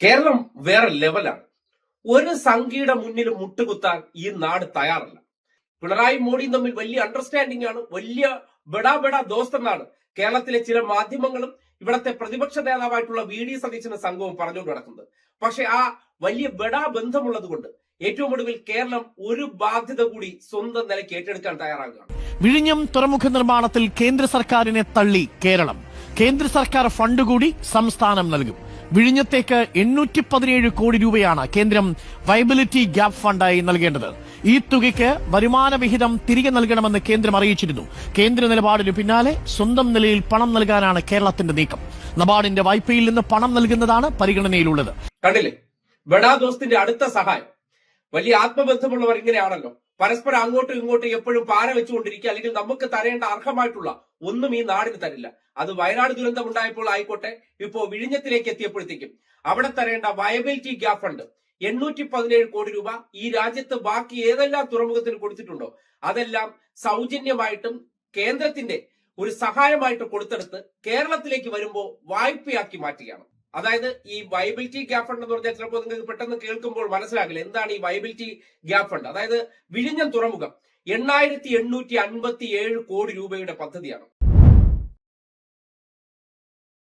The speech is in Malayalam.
കേരളം വേറെ ലെവലാണ് ഒരു സംഖ്യയുടെ മുന്നിൽ മുട്ടുകുത്താൻ ഈ നാട് തയ്യാറല്ല. പിണറായി മോഡിയും തമ്മിൽ വലിയ അണ്ടർസ്റ്റാൻഡിംഗ് ആണ് വലിയ ബെടാ ബെടാ ദോസ്തെന്നാണ് കേരളത്തിലെ ചില മാധ്യമങ്ങളും ഇവിടത്തെ പ്രതിപക്ഷ നേതാവായിട്ടുള്ള വി ഡി സതീശന്റെ സംഘവും പറഞ്ഞുകൊണ്ട് നടക്കുന്നത്. പക്ഷെ ആ വലിയ ബെടാ ബന്ധമുള്ളത് കൊണ്ട് ഏറ്റവും ഒടുവിൽ കേരളം ഒരു ബാധ്യത കൂടി സ്വന്തം നിലയ്ക്ക് ഏറ്റെടുക്കാൻ തയ്യാറാകുകയാണ്. വിഴിഞ്ഞം തുറമുഖ നിർമ്മാണത്തിൽ കേന്ദ്ര സർക്കാരിനെ തള്ളി കേരളം. കേന്ദ്ര സർക്കാർ ഫണ്ട് കൂടി സംസ്ഥാനം നൽകും. വിഴിഞ്ഞത്തേക്ക് എണ്ണൂറ്റി പതിനേഴ് കോടി രൂപയാണ് കേന്ദ്രം വൈബിലിറ്റി ഗ്യാപ് ഫണ്ടായി നൽകേണ്ടത്. ഈ തുകയ്ക്ക് വരുമാന വിഹിതം തിരികെ നൽകണമെന്ന് കേന്ദ്രം അറിയിച്ചിരുന്നു. കേന്ദ്ര നിലപാടിന് പിന്നാലെ സ്വന്തം നിലയിൽ പണം നൽകാനാണ് കേരളത്തിന്റെ നീക്കം. നബാർഡിന്റെ വായ്പയിൽ നിന്ന് പണം നൽകുന്നതാണ് പരിഗണനയിലുള്ളത്. കണ്ടില്ലേ? ദോസ്തിന്റെ അടുത്ത സഹായം. വലിയ ആത്മബന്ധമുള്ളവർ ഇങ്ങനെയാണല്ലോ. പരസ്പരം അങ്ങോട്ടും ഇങ്ങോട്ടും എപ്പോഴും പാര വെച്ചുകൊണ്ടിരിക്കുക. അല്ലെങ്കിൽ നമുക്ക് തരേണ്ട അർഹമായിട്ടുള്ള ഒന്നും ഈ നാടിന് തരില്ല. അത് വയനാട് ദുരന്തം ഉണ്ടായപ്പോൾ ആയിക്കോട്ടെ ഇപ്പോ വിഴിഞ്ഞത്തിലേക്ക് എത്തിയപ്പോഴത്തേക്കും അവിടെ തരേണ്ട വയബിലിറ്റി ഗ്യാപ് ഫണ്ട് എണ്ണൂറ്റി പതിനേഴ് കോടി രൂപ ഈ രാജ്യത്ത് ബാക്കി ഏതെല്ലാം തുറമുഖത്തിന് കൊടുത്തിട്ടുണ്ടോ? അതെല്ലാം സൗജന്യമായിട്ടും കേന്ദ്രത്തിന്റെ ഒരു സഹായമായിട്ട് കൊടുത്തെടുത്ത് കേരളത്തിലേക്ക് വരുമ്പോൾ വായ്പയാക്കി മാറ്റുകയാണ്. അതായത് ഈ വൈബിലിറ്റി ഗ്യാപ്പ് ഫണ്ട് എന്ന് പറഞ്ഞാൽ ചിലപ്പോൾ നിങ്ങൾക്ക് പെട്ടെന്ന് കേൾക്കുമ്പോൾ മനസ്സിലാകില്ല. എന്താണ് ഈ വൈബിലിറ്റി ഗ്യാപ്പ് ഫണ്ട് അതായത് വിഴിഞ്ഞം തുറമുഖം എണ്ണായിരത്തി എണ്ണൂറ്റി അൻപത്തി ഏഴ് കോടി രൂപയുടെ പദ്ധതിയാണ്.